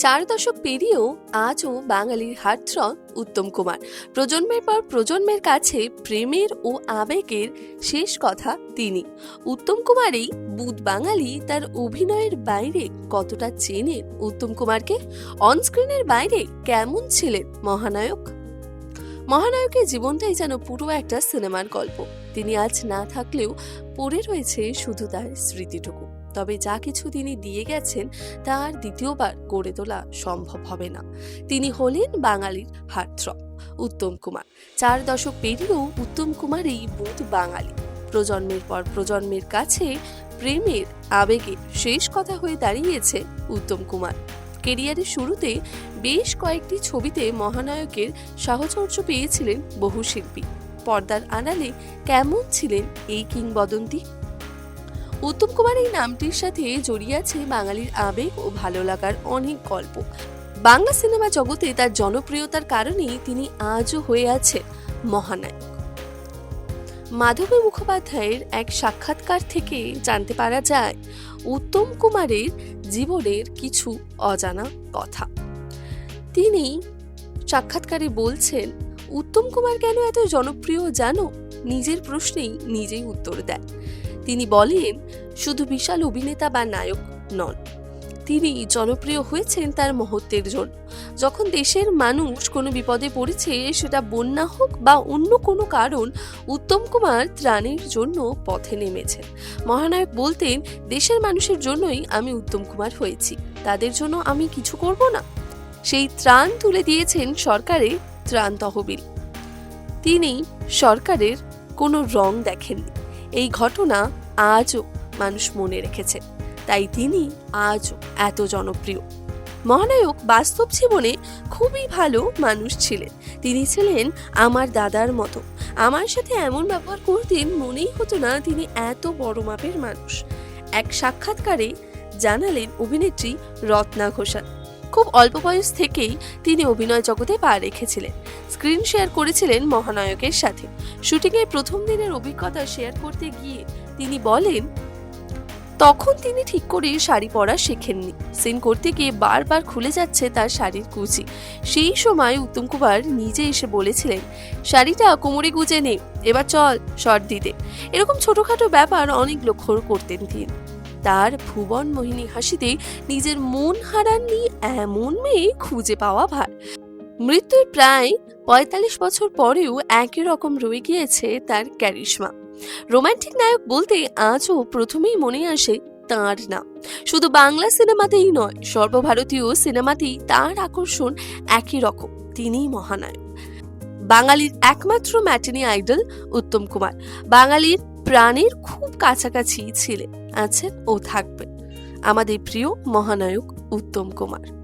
চার দশক পেরিয়েও আজও বাঙালির হার্টথ্রব উত্তম কুমার। প্রজন্মের পর প্রজন্মের কাছে প্রেমের ও আবেগের শেষ কথা তিনি। উত্তম কুমারই বুধ বাঙালি তার অভিনয়ের বাইরে কতটা চেনেন উত্তম কুমারকে? অনস্ক্রিনের বাইরে কেমন ছিলেন মহানায়ক? মহানায়কের জীবনটাই যেন পুরো একটা সিনেমার গল্প। তিনি আজ না থাকলেও পড়ে রয়েছে শুধু তার স্মৃতিটুকু। তবে যা কিছু তিনি দিয়ে গেছেন, তা আর দ্বিতীয়বার গড়ে তোলা সম্ভব হবে না। তিনি হলেন বাঙালির হার্টথ্রব উত্তম কুমার। চার দশক পেরিয়েও উত্তম কুমার এই বুধ বাঙালি। প্রজন্মের পর প্রজন্মের কাছে প্রেমের আবেগে শেষ কথা হয়ে দাঁড়িয়েছে উত্তম কুমার। কেরিয়ারের শুরুতে বেশ কয়েকটি ছবিতে মহানায়কের সাহচর্য পেয়েছিলেন বহু শিল্পী। পর্দার আড়ালে কেমন ছিলেন এই কিংবদন্তি? উত্তম কুমার এই নামটির সাথে জড়িয়ে আছে বাঙালির আবেগ ও ভালো লাগার অনেক গল্প। বাংলা সিনেমা জগতে তার জনপ্রিয়তার কারণেই তিনি আজও হয়ে আছেন মহানায়ক। মাধবী মুখোপাধ্যায়ের এক সাক্ষাৎকার থেকে জানতে পারা যায়, উত্তম কুমারের জীবনের কিছু অজানা কথা। তিনি সাক্ষাৎকারে বলছেন, উত্তম কুমার কেন এত জনপ্রিয় জানো? নিজের প্রশ্নেই নিজেই উত্তর দেয়। তিনি বলেন, শুধু বিশাল অভিনেতা বা নায়ক নন, তিনি জনপ্রিয় হয়েছেন তার মহত্বের জন্য। যখন দেশের মানুষ কোনো বিপদে পড়েছে, সেটা বন্যা হোক বা অন্য কোনো কারণ, উত্তম কুমার ত্রাণের জন্য পথে নেমেছেন। মহানায়ক বলতেন, দেশের মানুষের জন্যই আমি উত্তম কুমার হয়েছি, তাদের জন্য আমি কিছু করব না। সেই ত্রাণ তুলে দিয়েছেন সরকারের ত্রাণ তহবিল। তিনি সরকারের কোনো রং দেখেননি। এই ঘটনা আজও মানুষ মনে রেখেছে। তাই তিনি আজও এত জনপ্রিয়। মহানায়ক বাস্তব জীবনে খুবই ভালো মানুষ ছিলেন। তিনি ছিলেন আমার দাদার মতো। আমার সাথে এমন ব্যবহার করতেন মনেই হতো না তিনি এত বড় মাপের মানুষ। এক সাক্ষাৎকারে জানালেন অভিনেত্রী রত্না ঘোষাল। খুব অল্প বয়স থেকেই তিনি অভিনয় জগতে পা রেখেছিলেন। স্ক্রিন শেয়ার করেছিলেন মহানায়কের সাথে। শুটিংয়ের প্রথম দিনের অভিজ্ঞতা শেয়ার করতে গিয়ে তিনি বলেন, তখন তিনি ঠিক করে শাড়ি পরা শেখেননি। সিন করতে গিয়ে বারবার খুলে যাচ্ছে তার শাড়ির কুচি। সেই সময় উত্তম কুমার নিজে এসে বলেছিলেন, শাড়িটা কোমরে গুজে নে, এবার চল, শর্ট দিতে। এরকম ছোটখাটো ব্যাপার অনেক লক্ষ্য করতেন তিনি। তার ভুবন মোহিনী হাসিতে নিজের মন হারাননি এমন মেয়ে খুঁজে পাওয়া ভার। মৃত্যুর প্রায় পঁয়তাল্লিশ বছর পরেও একই রকম রয়ে গিয়েছে তার ক্যারিশমা রোমান্টিক নায়ক বলতে আজও প্রথমেই মনে আসে তাঁর নাম। শুধু বাংলা সিনেমাতেই নয়, সর্বভারতীয় সিনেমাতেই তার আকর্ষণ একই রকম, তিনিই মহানায়ক। বাঙালির একমাত্র ম্যাটিনি আইডল উত্তম কুমার। বাঙালির প্রাণের খুব কাছাকাছি ছিলেন, আছেন ও থাকবেন। আমাদের প্রিয় মহানায়ক উত্তম কুমার।